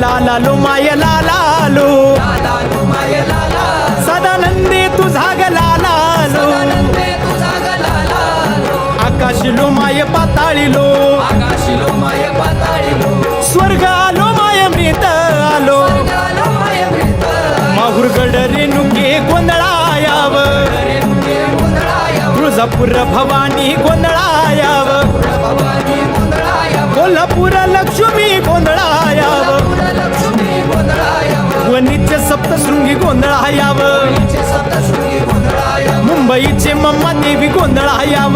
लालालू लाला माय लाला सदानंदे तुझा ग लाला लो आकाशी लो माय पाताळीलो. स्वर्ग आलो माय मृत आलो. माहुरगड नुके गोंधळायाव. तुळजापूर भवानी गोंधळायाव. कोल्हापूर लक्ष्मी गोंधळा सप्तशृंगी गोंधळ हयाव मुंबईचे मम्मा देवी गोंधळायाव.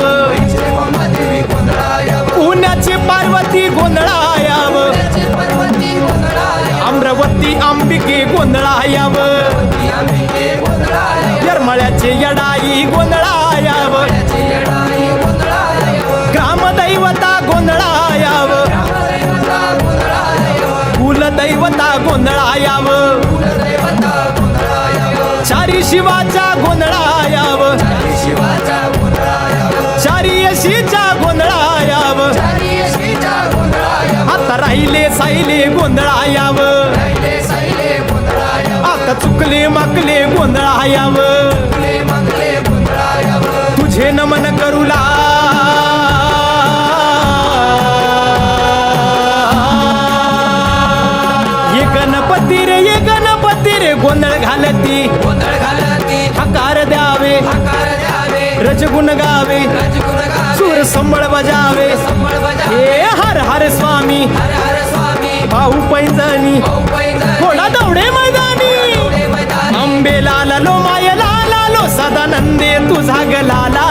पुण्याचे पार्वती गोंधळ हयाव अमरावती अंबिके गोंधळायाव. यरमळ्याचे यडाई गोंधळायाव. ग्रामदैवता गोंधळायाव. कुलदैवता गोंधळायाव. चारी शिवाचा गोंधळायाव चारी यशीचा गोंधळायाव आता राहिले साहिले गोंधळायाव आता चुकले माकले गोंधळायाव तुझे नमन करूला. ये गणपती रे ये गणपती रे गोंधळ घालती. हकार द्यावे. रजगुण गावे. सूर संबळ बजावे. हे हर हर स्वामी. भाऊ पैंजणी. थोडा दौडे मैदानी. आंबे लाला लो माय लाला लो सदानंदे तुझा ग लाला.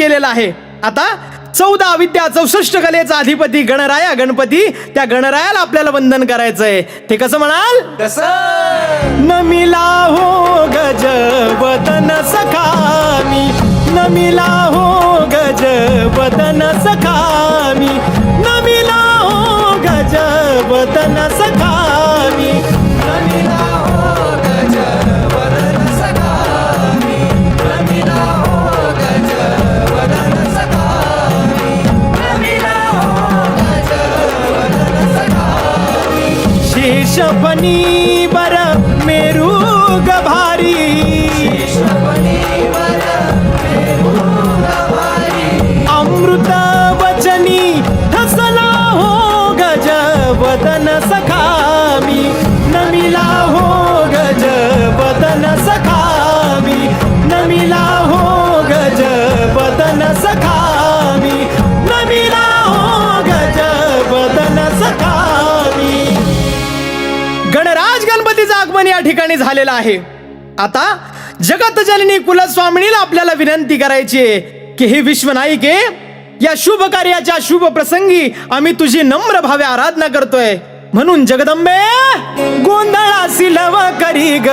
केलेलं आहे. आता चौदा विद्या चौसष्ट कलेचा अधिपती गणराया गणपती त्या गणरायाला आपल्याला वंदन करायचंय. ते कसं म्हणाल? नमिला हो गज वदन सखामी. नमिला हो गज वदन सखामी. नमिला हो गज वदन सखामी शेषपणी बर मेरू गभारी। अमृत वचनी ठसला हो गज वदन सखामी। नमिला हो गज वदन सखामी। नमिला हो गज वदन सखा आगमन या ठिकाणी झालेलं आहे. आता जगत जननी कुलस्वामिनीला आपल्याला विनंती करायची की हे विश्वनायिके या शुभ कार्याच्या शुभ प्रसंगी आम्ही तुझी नम्र भावे आराधना करतोय. म्हणून जगदंबे गोंधळा लव करी ग.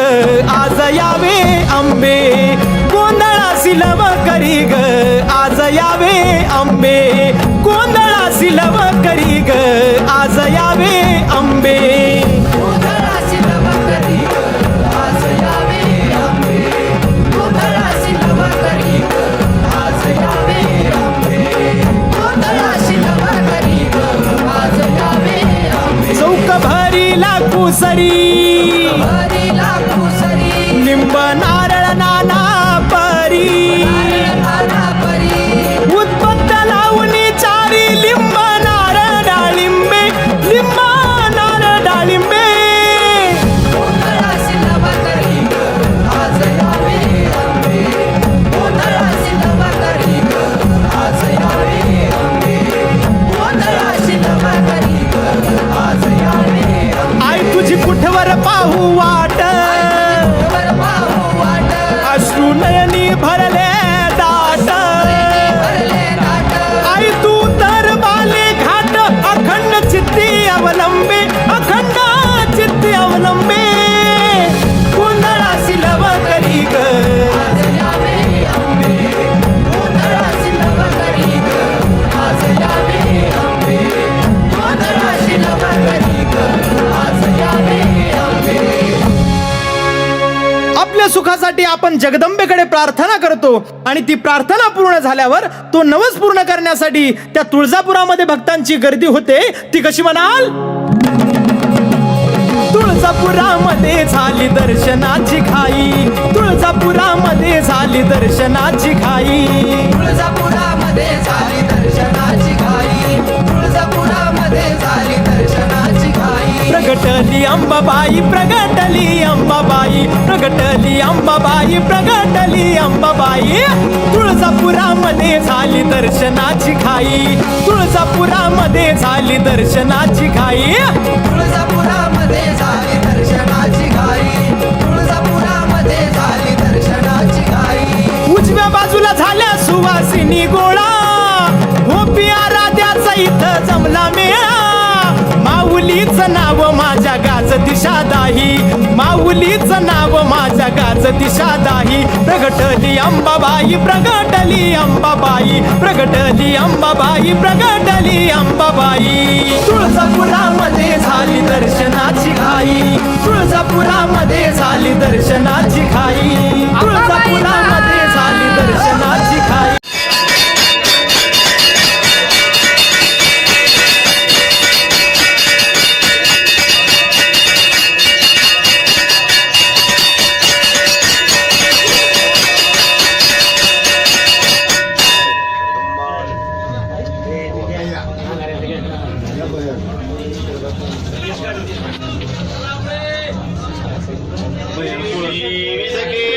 आज यावे आंबे. गोंधळा लव करी ग. आज यावे आंबे. गोंधळा लव करी ग. आज यावे आंबे. pasaría. सुखासाठी आपण जगदंबेकडे प्रार्थना करतो आणि ती प्रार्थना पूर्ण झाल्यावर तो नवस पूर्ण करण्यासाठी त्या तुळजापुरामध्ये भक्तांची गर्दी होते. ती कशी म्हणाल? तुळजापुरामध्ये झाली दर्शनाची खाई तुळजापुरामध्ये झाली दर्शनाची खाई तुळजापुरामध्ये झाली दर्शनाची प्रगटली अंबाबाई प्रगटली अंबाबाई प्रगटली अंबाबाई प्रगटली अंबाबाई. तुळजापुरामध्ये झाली दर्शनाची खाई तुळजापुरामध्ये झाली दर्शनाची खाई तुळजापुरामध्ये झाली दर्शनाची घाई. तुळजापुरामध्ये झाली दर्शनाची घाई. उजव्या बाजूला झाल्या सुवासिनी गोळा. माऊलीचं नाव माझ्या गाज दिशा दाही माऊलीचं नाव माझ्या गाज दिशा दाही प्रगटली अंबाबाई प्रगटली अंबाबाई. प्रगटली अंबाबाई प्रगटली अंबाबाई. तुळजापुरामध्ये झाली दर्शनाची घाई. तुळजापुरामध्ये झाली दर्शनाची घाई. Bueno, pues, y.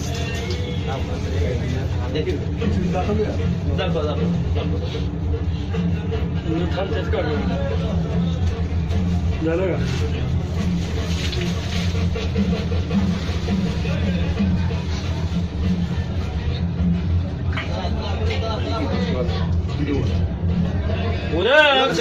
날아가. 오늘 역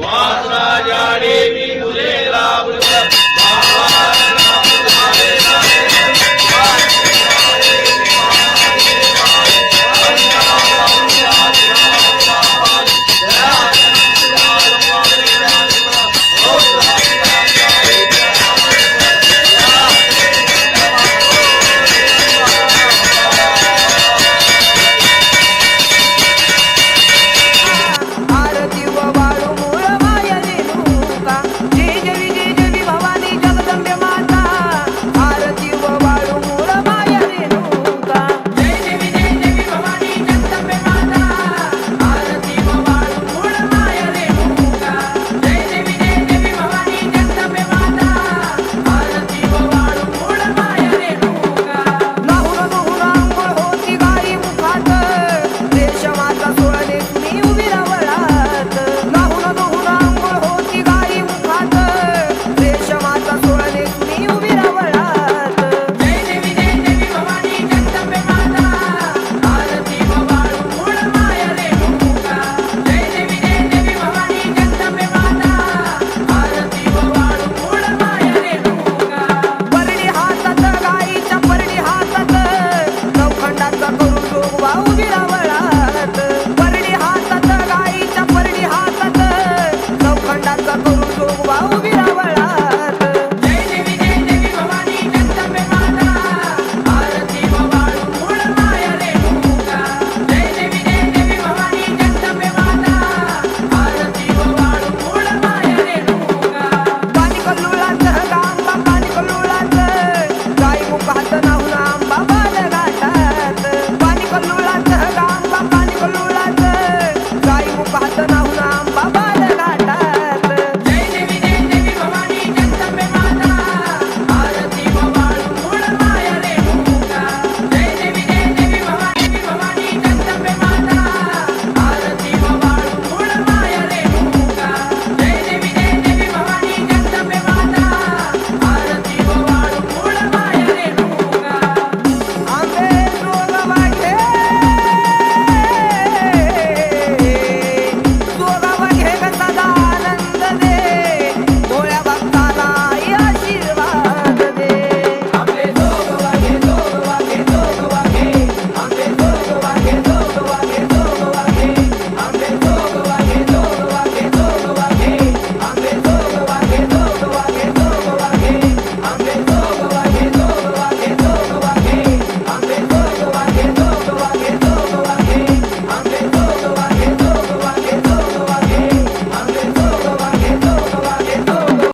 वासराजा देवी